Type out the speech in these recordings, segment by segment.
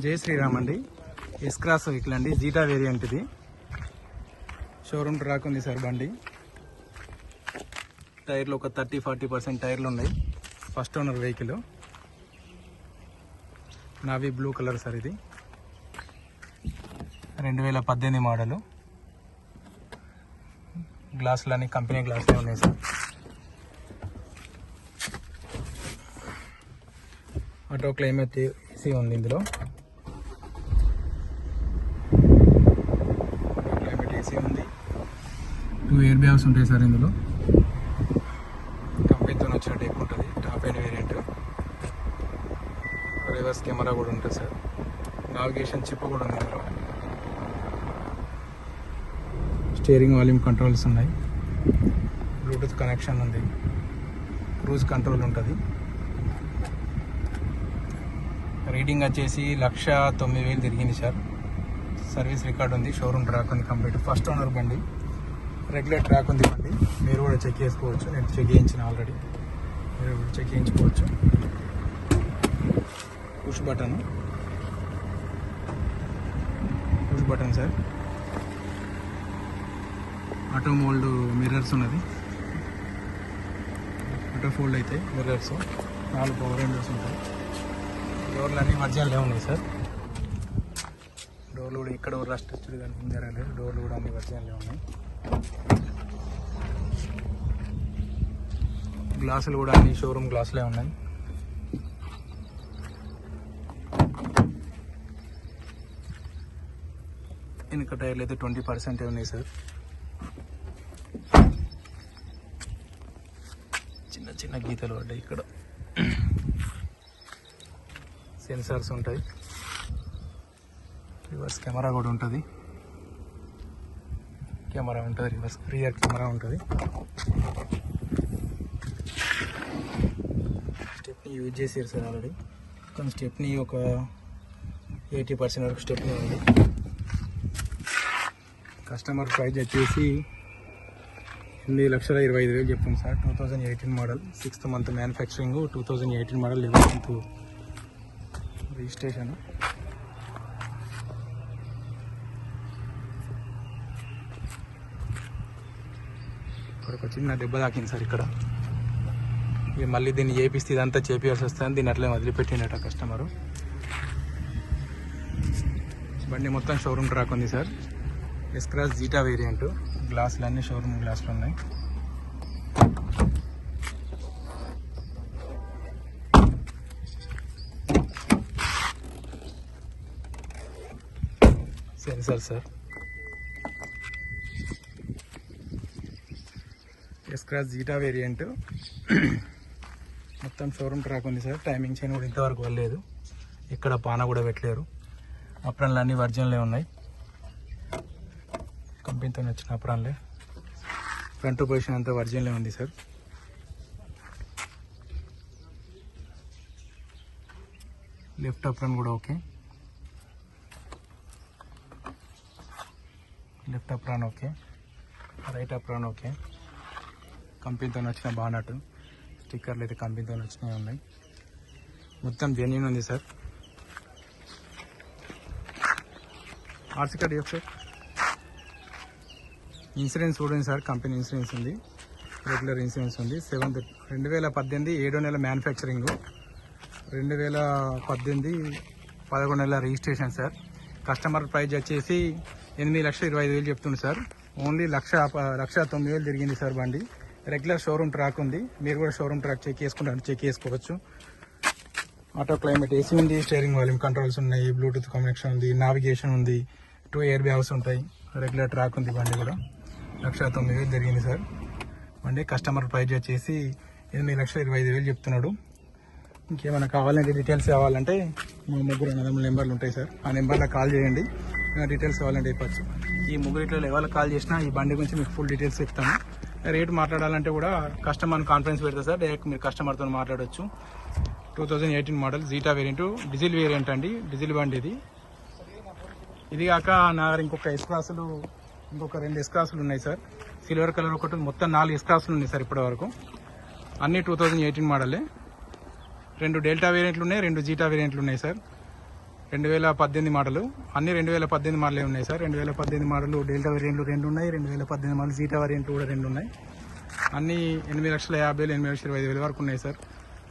జై శ్రీరామ్ అండి. S cross vehicle అండి. జీటా వేరియంట్ ఇది. షోరూమ్ ట్రాక్ ఉంది సార్ బండి. టైర్లు ఒక థర్టీ ఫార్టీ పర్సెంట్ టైర్లు ఉన్నాయి. First owner vehicle. Navy blue colour sir ఇది. రెండు వేల పద్దెనిమిది మోడలు. గ్లాసులు అన్ని కంపెనీ గ్లాసులే ఉన్నాయి సార్. ఆటో క్లైమేట్ ఏసీ ఉంది ఇందులో క్లైమేట్ ఏసీ ఉంది టూ ఎయిర్ బ్యాగ్స్ ఉంటాయి సార్ ఇందులో. కంపెనీతో వచ్చిన టైప్ ఉంటుంది. Top and variant reverse camera కూడా ఉంటుంది సార్. నావిగేషన్ చిప్ కూడా ఉంది ఇందులో. స్టీరింగ్ వాల్యూమ్ కంట్రోల్స్ ఉన్నాయి. బ్లూటూత్ కనెక్షన్ ఉంది. క్రూజ్ కంట్రోల్ ఉంటుంది. రీడింగ్ వచ్చేసి లక్ష తొమ్మిది వేలు తిరిగింది సార్. సర్వీస్ రికార్డ్ ఉంది. షోరూమ్ ట్రాక్ ఉంది కంప్లీట్. ఫస్ట్ ఓనర్ బండి. రెగ్యులర్ ట్రాక్ ఉంది బండి మీరు కూడా చెక్ చేసుకోవచ్చు. నేను చెక్ చేయించిన ఆల్రెడీ. మీరు కూడా చెక్ చేయించుకోవచ్చు. Push button push button sir auto mold mirrors ఉన్నది. ఆటో ఫోల్డ్ అయితే మిర్రర్స్ నాలుగు పవర్ విండోస్ ఉంటాయి. డోర్లు అన్నీ వర్జన్లే ఉన్నాయి సార్ డోర్లు కూడా ఇక్కడ రస్ట్ వచ్చి కనుక జరగలేదు. డోర్లు కూడా అన్ని వర్జన్లే ఉన్నాయి. గ్లాసులు కూడా అన్ని షోరూమ్ గ్లాసులే ఉన్నాయి. వెనుక టైర్లు అయితే ట్వంటీ పర్సెంట్ ఉన్నాయి సార్. చిన్న చిన్న గీతలు పడ్డాయి ఇక్కడ. సెన్సార్స్ ఉంటాయి. రివర్స్ కెమెరా కూడా ఉంటుంది. కెమెరా ఉంటుంది రివర్స్ రియర్ కెమెరా ఉంటుంది. స్టెప్ని యూజ్ చేసారు సార్ ఆల్రెడీ. కానీ స్టెప్ని ఒక ఎయిటీ పర్సెంట్ వరకు స్టెప్ని ఉంది. కస్టమర్ ప్రైజ్ వచ్చేసి ఎనిమిది లక్షల ఇరవై ఐదు వేలు చెప్తుంది sir. Two thousand eighteen model sixth month manufacturing two thousand eighteen model eleven month registration. ఇక్కడ ఒక చిన్న దెబ్బ తాకింది సార్ ఇక్కడ. ఇక మళ్ళీ దీన్ని చేపిస్తే ఇదంతా చేపియాల్సి వస్తుంది. దీన్ని అట్లే వదిలిపెట్టిండట కస్టమరు. బండి మొత్తం షోరూమ్ ట్రాక్ ఉంది sir. S cross zeta variant గ్లాసులు అన్నీ షోరూమ్ గ్లాసులు ఉన్నాయి. Sensor sir S cross zeta variant. మొత్తం షోరూమ్ ట్రాక్ ఉంది సార్. టైమింగ్ చైన్ కూడా ఇంతవరకు వెళ్ళలేదు. ఇక్కడ పాన కూడా పెట్టలేరు. అప్రాన్లు అన్ని వర్జన్లే ఉన్నాయి. కంపెనీతో వచ్చిన అప్రాన్లే. ఫ్రంట్ పొజిషన్ అంతా వర్జన్లే ఉంది సార్. లెఫ్ట్ అప్రాన్ కూడా okay. Left apron okay. Right apron okay. కంపెనీతో వచ్చిన బానట్ స్టిక్కర్లు అయితే కంపెనీతో వచ్చినవి ఉన్నాయి. మొత్తం జెన్యున్ ఉంది సార్. ఆర్సీ కార్డ్ ఇవ్వ సార్. ఇన్సూరెన్స్ కూడా ఉంది సార్ కంపెనీ ఇన్సూరెన్స్ ఉంది. రెగ్యులర్ ఇన్సూరెన్స్ ఉంది. సెవెంత్ రెండు వేల పద్దెనిమిది ఏడో నెల మ్యానుఫ్యాక్చరింగ్. రెండు వేల పద్దెనిమిది పదకొండు నెలల రిజిస్ట్రేషన్ సార్. కస్టమర్ ప్రైజ్ వచ్చేసి ఎనిమిది లక్షల ఇరవై ఐదు వేలు చెప్తుంది సార్. ఓన్లీ లక్ష లక్ష తొమ్మిది వేలు తిరిగింది సార్ బండి. రెగ్యులర్ షోరూమ్ ట్రాక్ ఉంది. మీరు కూడా షోరూమ్ ట్రాక్ చెక్ చేసుకుంటారు చెక్ చేసుకోవచ్చు. ఆటో క్లైమేట్ ఏసీ ఉంది స్టీరింగ్ వాల్యూమ్ కంట్రోల్స్ ఉన్నాయి బ్లూటూత్ కనెక్షన్ ఉంది నావిగేషన్ ఉంది టూ ఎయిర్ బ్యాగ్స్ ఉంటాయి. రెగ్యులర్ ట్రాక్ ఉంది బండి కూడా. లక్ష తొమ్మిది వేలు జరిగింది సార్. బండి కస్టమర్ ప్రైజ్ వచ్చేసి ఎనిమిది లక్షల ఇరవై ఐదు వేలు చెప్తున్నాడు. ఇంకేమైనా కావాలంటే డీటెయిల్స్ కావాలంటే మా ముగ్గురు అన్నదమ్ముల నెంబర్లు ఉంటాయి సార్. ఆ నెంబర్లో కాల్ చేయండి. డీటెయిల్స్ కావాలంటే చెప్పచ్చు. ఈ ముగ్గురిట్లో ఎవరికి కాల్ చేసినా ఈ బండి గురించి మీకు ఫుల్ డీటెయిల్స్ చెప్తాను. రేట్ మాట్లాడాలంటే కూడా కస్టమర్ కాన్ఫరెన్స్ పెడతా సార్. డైరెక్ట్ మీరు కస్టమర్తో మాట్లాడవచ్చు two thousand eighteen model zeta variant diesel variant అండి. డీజిల్ బండి ఇది. ఇది కాక నా దగ్గర ఇంకొక ఎస్క్రాసులు ఇంకొక రెండు ఎస్క్రాసులు ఉన్నాయి సార్. సిల్వర్ కలర్ ఒకటి మొత్తం నాలుగు ఎస్క్రాసులు ఉన్నాయి సార్ ఇప్పటి వరకు అన్ని టూ థౌజండ్ ఎయిటీన్ మోడలే రెండు డెల్టా వేరియంట్లు ఉన్నాయి రెండు జీటా వేరియంట్లు ఉన్నాయి సార్. రెండు వేల పద్దెనిమిది మోడలు అన్ని రెండు వేల పద్దెనిమిది మోడలే ఉన్నాయి సార్. రెండు వేల పద్దెనిమిది మోడలు డెల్టా వేరియంట్లు రెండు ఉన్నాయి. రెండు వేల పద్దెనిమిది మోడల్ జీటా వేరియంట్లు కూడా రెండు ఉన్నాయి. అన్ని ఎనిమిది లక్షల యాభై వేలు ఎనిమిది లక్షల ఇరవై వేల వరకు ఉన్నాయి సార్.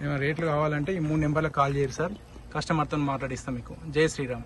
మేము రేట్లు కావాలంటే ఈ మూడు నెంబర్లకు కాల్ చేయరు సార్. కస్టమర్తో మాట్లాడిస్తాం మీకు. జై శ్రీరామ్.